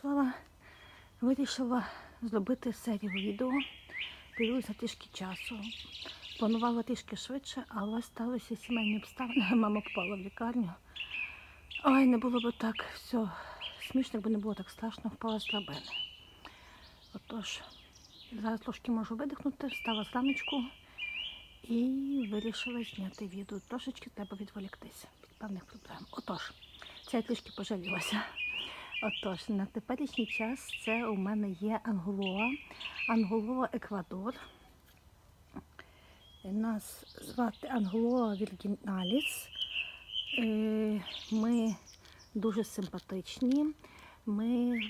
Слава вирішила зробити серію відео. Появилося трішки часу. Планувала трішки швидше, але сталися сімейні обставини. Мама попала в лікарню. Ой, не було б так все смішно, якби не було так страшно, впала з драбини. Отож, зараз трошки можу видихнути, встала зраночку і вирішила зняти відео. Трошечки треба відволіктися від певних проблем. Отож, це я трішки пожалілася. Отож, на теперішній час це у мене є Анголоа, Анголоа Еквадор. Нас звати Анголоа Віргіналіс. Е, Ми дуже симпатичні. Ми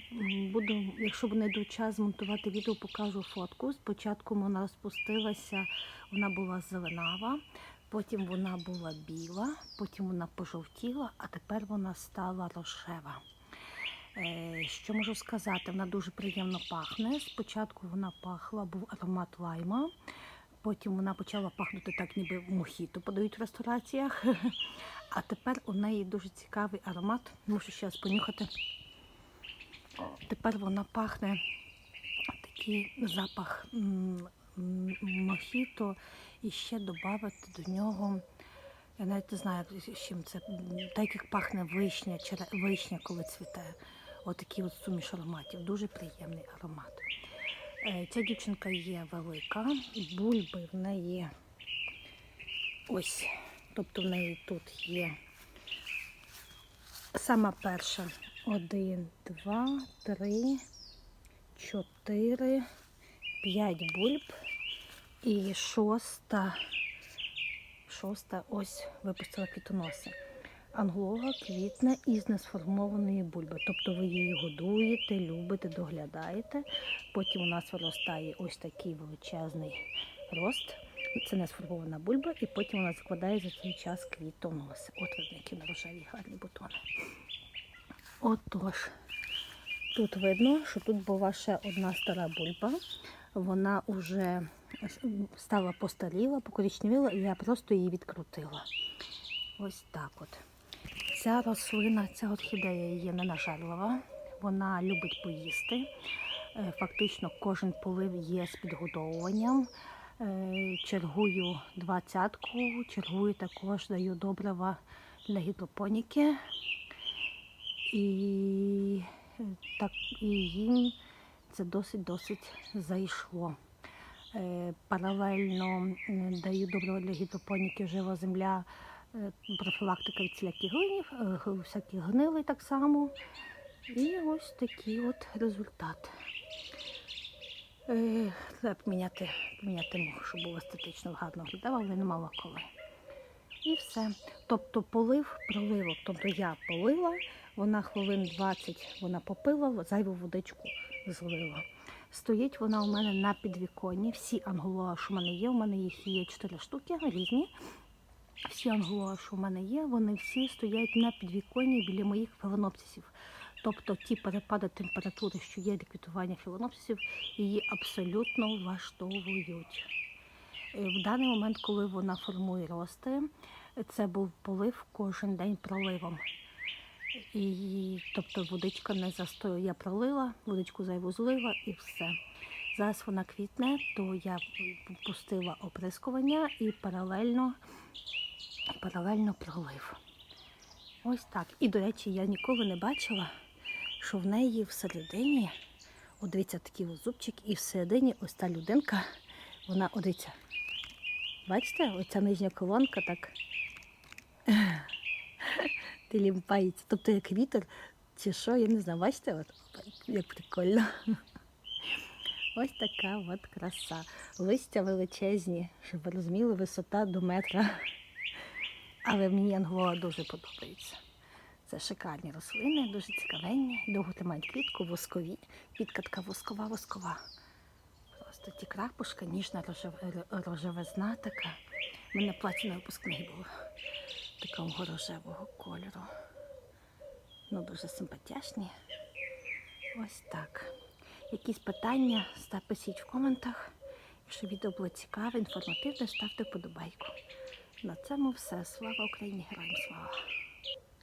будемо, якщо знайду час змонтувати відео, покажу фотку. Спочатку вона розпустилася, вона була зеленава, потім вона була біла, потім вона пожовтіла, а тепер вона стала рожева. Е, Що можу сказати? Вона дуже приємно пахне. Спочатку вона пахла, був аромат лайма. Потім вона почала пахнути так, ніби мохіто подають в рестораціях. А тепер у неї дуже цікавий аромат. Мушу ще раз понюхати. Тепер вона пахне такий запах мохіто і ще додати до нього. Я навіть не знаю, з чим це. Так як пахне вишня, вишня, коли цвіте. Отакий от суміш ароматів. Дуже приємний аромат. Е, Ця дівчинка є велика, бульби в неї ось. Тобто в неї тут є сама перша. Один, два, три, чотири, п'ять бульб. І шоста, шоста ось випустила квітоноси. Англога квітне із несформованої бульби. Тобто ви її годуєте, любите, доглядаєте. Потім у нас виростає ось такий величезний рост. Це несформована бульба, і потім вона закладає за цей час квітоноси. От видно, які на рожеві гарні бутони. Отож, тут видно, що тут була ще одна стара бульба. Вона вже стала постаріла, покорічневіла, і я просто її відкрутила. Ось так от. Ця рослина, ця орхідея є ненажерлива. Вона любить поїсти. Е, Фактично кожен полив є з підгодовуванням. Е, Чергую двадцятку, чергую також даю добрива для гідропоніки. І, е, так, і їм це досить-досить зайшло. Паралельно даю добрива для гідропоніки жива земля, профілактика від всіляких глинів, е, всяких гнилий так само. І ось такий от результат. Е, Треба поміняти, поміняти мох, щоб було естетично гарно виглядало, але не мало коли. І все. Тобто полив, проливок. Тобто я полила, вона хвилин 20 вона попила, зайву водичку злила. Стоїть вона у мене на підвіконні. Всі анголоа, що в мене є, у мене їх є 4 штуки різні. Всі анголоа, що в мене є, вони всі стоять на підвіконні біля моїх філонопсисів. Тобто ті перепади температури, що є для квітування філонопсисів, її абсолютно влаштовують. Е, В даний момент, коли вона формує рости, це був полив кожен день проливом. І, тобто водичка не застоює. Я пролила, водичку зайву злила і все. Зараз вона квітне, то я пустила оприскування і паралельно, паралельно пролив. Ось так. І, до речі, я ніколи не бачила, що в неї всередині, от дивіться, такий зубчик, і всередині ось та людинка, вона, от дивіться, бачите, оця нижня колонка так тилімпається. Тобто як вітер, чи що, я не знаю, бачите, от, як прикольно. Ось така от краса. Листя величезні, щоб ви розуміли, висота до метра. Але мені ангола дуже подобається. Це шикарні рослини, дуже цікавенні, довго тримають квітку, воскові. Квітка воскова, воскова. Просто ті крапушка, ніжна рожев- рожевизна така. У мене платі на випускний був такого рожевого кольору. Ну, дуже симпатяшні. Ось так. Якісь питання пишіть в коментах. Якщо відео було цікаве, інформативне, ставте вподобайку. На цьому все. Слава Україні! Героям слава!